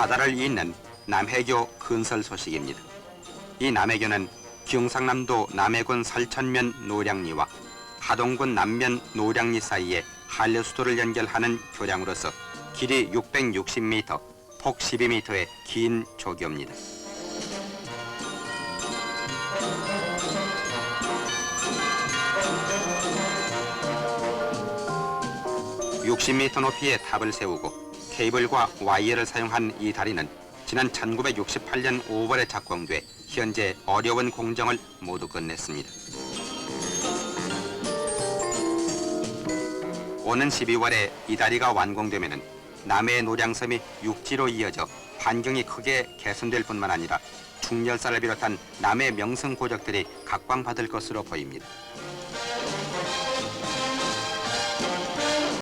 바다를 잇는 남해교 건설 소식입니다. 이 남해교는 경상남도 남해군 설천면 노량리와 하동군 남면 노량리 사이에 한려수도를 연결하는 교량으로서 길이 660m, 폭 12m의 긴 조교입니다. 60m 높이의 탑을 세우고 케이블과 와이어를 사용한 이 다리는 지난 1968년 5월에 착공돼 현재 어려운 공정을 모두 끝냈습니다. 오는 12월에 이 다리가 완공되면 남해 노량섬이 육지로 이어져 환경이 크게 개선될 뿐만 아니라 충렬사를 비롯한 남해 명성 고적들이 각광받을 것으로 보입니다.